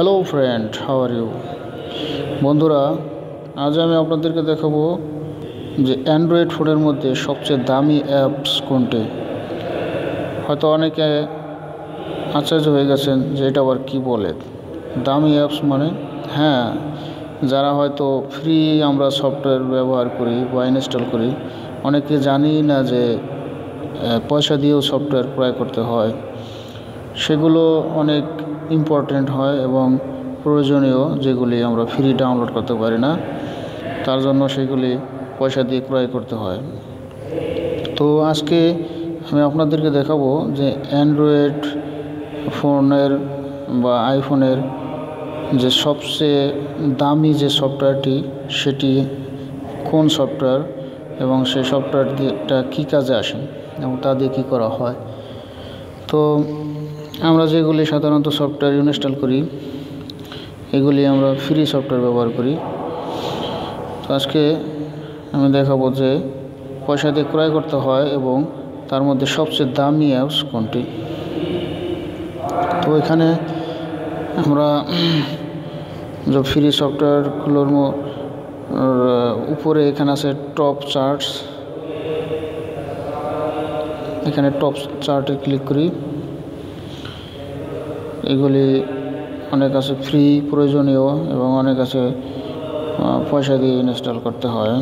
Hello friend how are you বন্ধুরা, আজ আমি আপনাদেরকে দেখাবো যে অ্যান্ড্রয়েড ফোনের মধ্যে সবচেয়ে দামি অ্যাপস কোনটি। হয়তো অনেকে আশ্চর্য হয়ে গেছেন যে এটা আবার কী বলে। দামি অ্যাপস মানে? হ্যাঁ যারা হয়তো ফ্রি আমরা সফটওয়্যার ব্যবহার করি বা ইনস্টল করি, অনেকে জানি না যে পয়সা দিয়েও সফটওয়্যার ক্রয় করতে হয়। সেগুলো অনেক ইম্পর্ট্যান্ট হয় এবং প্রয়োজনীয় যেগুলি আমরা ফ্রি ডাউনলোড করতে পারি না, তার জন্য সেগুলি পয়সা দিয়ে ক্রয় করতে হয়। তো আজকে আমি আপনাদেরকে দেখাবো যে অ্যান্ড্রয়েড ফোনের বা আইফোনের যে সবচেয়ে দামি যে সফটওয়্যারটি সেটি কোন সফটওয়্যার এবং সেই সফটওয়্যারটা কী কাজে আসে এবং তা দিয়ে কী করা হয়। তো আমরা যেগুলি সাধারণত সফটওয়্যার ইনস্টল করি, এগুলি আমরা ফ্রি সফটওয়্যার ব্যবহার করি। তো আজকে আমি দেখাবো যে পয়সা দিয়ে ক্রয় করতে হয় এবং তার মধ্যে সবচেয়ে দামি অ্যাপস কোনটি। তো এখানে আমরা যে ফ্রি সফটওয়্যারগুলোর উপরে এখানে আছে টপ চার্টস এখানে টপ চার্টে ক্লিক করি। এগুলি অনেক আছে ফ্রি প্রয়োজনীয় এবং অনেক আছে পয়সা দিয়ে ইনস্টল করতে হয়।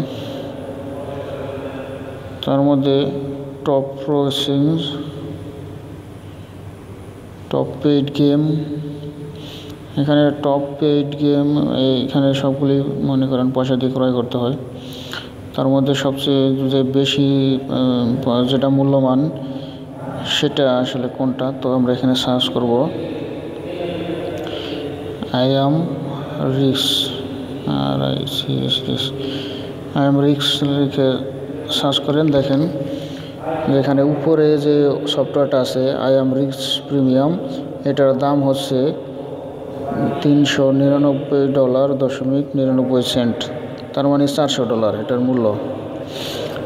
তার মধ্যে top processing top paid game এখানে টপ পেইড গেম এখানে সবগুলি মনে করেন পয়সা দিয়ে ক্রয় করতে হয়। তার মধ্যে সবচেয়ে যে বেশি যেটা মূল্যবান, সেটা আসলে কোনটা? তো আমরা এখানে সার্চ করব। I M Rics R I C S Rics I M Rics লিখে সার্চ করেন, দেখেন। যেখানে উপরে যে সফটওয়্যারটা আছে আই এম রিক্স প্রিমিয়াম এটার দাম হচ্ছে তিনশো নিরানব্বই ডলার দশমিক নিরানব্বই সেন্ট। তার মানে চারশো ডলার এটার মূল্য।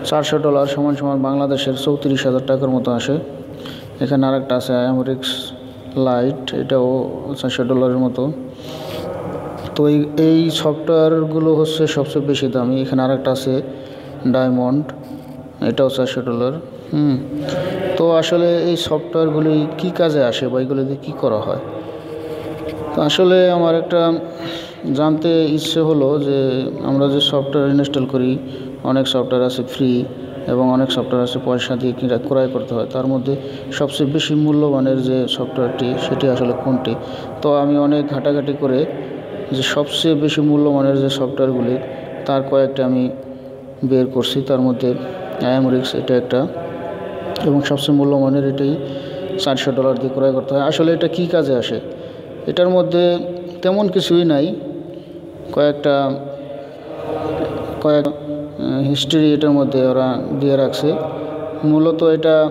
চারশো ডলার সমান সমান বাংলাদেশের চৌত্রিশ হাজার টাকার মতো আসে। এখানে আরেকটা আছে আই এম রিক্স লাইট এটাও চারশো ডলারের মতো। তো এই এই সফটওয়্যারগুলো হচ্ছে সবচেয়ে বেশি দামি। এখানে আরেকটা আছে ডায়মন্ড এটাও চারশো ডলার। হুম। তো আসলে এই সফটওয়্যারগুলি কী কাজে আসে বা এগুলো দিয়ে কী করা হয়? তো আসলে আমার একটা জানতে ইচ্ছে হলো যে আমরা যে সফটওয়্যার ইনস্টল করি, অনেক সফটওয়্যার আছে ফ্রি এবং অনেক সফটওয়্যার আছে পয়সা দিয়ে কিনা ক্রয় করতে হয়। তার মধ্যে সবচেয়ে বেশি মূল্যবানের যে সফটওয়্যারটি সেটি আসলে কোনটি? তো আমি অনেক ঘাটাঘাটি করে যে সবচেয়ে বেশি মূল্যমানের যে সফটওয়্যারগুলি, তার কয়েকটা আমি বের করছি। তার মধ্যে আয়ামরিক্স এটা একটা এবং সবচেয়ে মূল্যমানের এটাই চারশো ডলার দিয়ে ক্রয় করতে হয়। আসলে এটা কী কাজে আসে? এটার মধ্যে তেমন কিছুই নাই। কয়েকটা, কয়েক হিস্ট্রি এটার মধ্যে ওরা দিয়ে রাখছে। মূলত এটা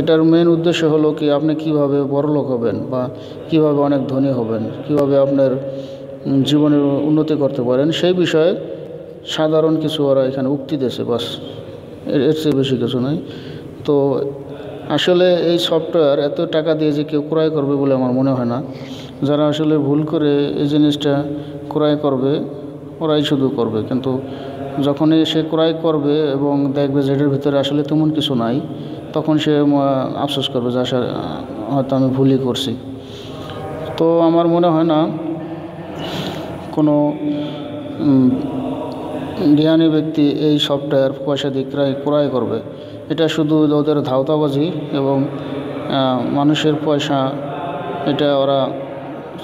এটার মেন উদ্দেশ্য হলো কি, আপনি কীভাবে বড়লোক হবেন বা কীভাবে অনেক ধনী হবেন, কীভাবে আপনার জীবনের উন্নতি করতে পারেন, সেই বিষয়ে সাধারণ কিছু ওরা এখানে উক্তি দিয়েছে, বাস। এর চেয়ে বেশি কিছু নয় তো আসলে এই সফটওয়্যার এত টাকা দিয়ে যে কেউ ক্রয় করবে বলে আমার মনে হয় না। যারা আসলে ভুল করে এই জিনিসটা ক্রয় করবে, ওরাই শুধু করবে। কিন্তু যখনই সে ক্রয় করবে এবং দেখবে যে এটার ভিতরে আসলে তেমন কিছু নাই, তখন সে আফসোস করবে যে আসলে হয়তো আমি ভুলই করছি। তো আমার মনে হয় না কোনো জ্ঞানী ব্যক্তি এই সফটওয়্যার পয়সা দিয়ে ক্রয় ক্রয় করবে। এটা শুধু ওদের ধাওতাবাজি এবং মানুষের পয়সা, এটা ওরা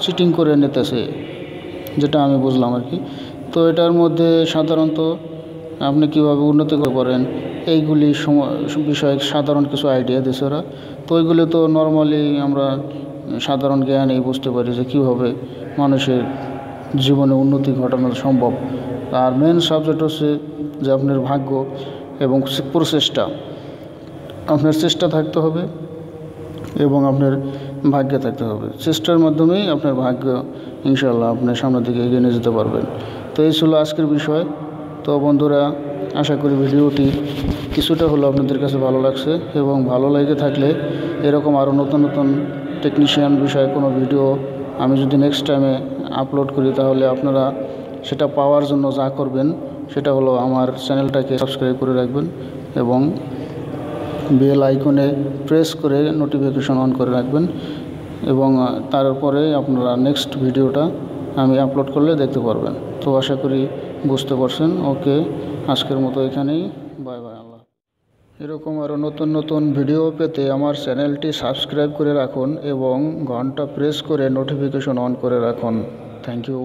চিটিং করে নিতেছে, যেটা আমি বুঝলাম আর কি। তো এটার মধ্যে সাধারণত আপনি কীভাবে উন্নতি করতে পারেন, এইগুলি বিষয়ে সাধারণ কিছু আইডিয়া দিয়েছে ওরা। তো ওইগুলি তো নর্মালি আমরা সাধারণ জ্ঞানেই বুঝতে পারি যে কীভাবে মানুষের জীবনে উন্নতি ঘটানো সম্ভব। আর মেন সাবজেক্ট হচ্ছে যে আপনার ভাগ্য এবং প্রচেষ্টা। আপনার চেষ্টা থাকতে হবে এবং আপনার ভাগ্যে থাকতে হবে। চেষ্টার মাধ্যমেই আপনার ভাগ্য ইনশাল্লাহ আপনার সামনের দিকে এগিয়ে নিয়ে যেতে পারবেন। তো এই ছিল আজকের বিষয়। তো বন্ধুরা, আশা করি ভিডিওটি কিছুটা হলো আপনাদের কাছে ভালো লাগছে এবং ভালো লেগে থাকলে এরকম আরও নতুন নতুন টেকনিশিয়ান বিষয়ে কোনো ভিডিও আমি যদি নেক্সট টাইমে আপলোড করি, তাহলে আপনারা সেটা পাওয়ার জন্য যা করবেন, সেটা হলো আমার চ্যানেলটাকে সাবস্ক্রাইব করে রাখবেন এবং বেল আইকনে প্রেস করে নোটিফিকেশন অন করে রাখবেন এবং তারপরে আপনারা নেক্সট ভিডিওটা আমি আপলোড করলে দেখতে পারবেন। তো আশা করি বুঝতে পারছেন। ওকে, আজকের মতো এখানেই। বাই বাই, আল্লাহ এরকম আরও নতুন নতুন ভিডিও পেতে আমার চ্যানেলটি সাবস্ক্রাইব করে রাখুন এবং ঘণ্টা প্রেস করে নোটিফিকেশন অন করে রাখুন। Thank you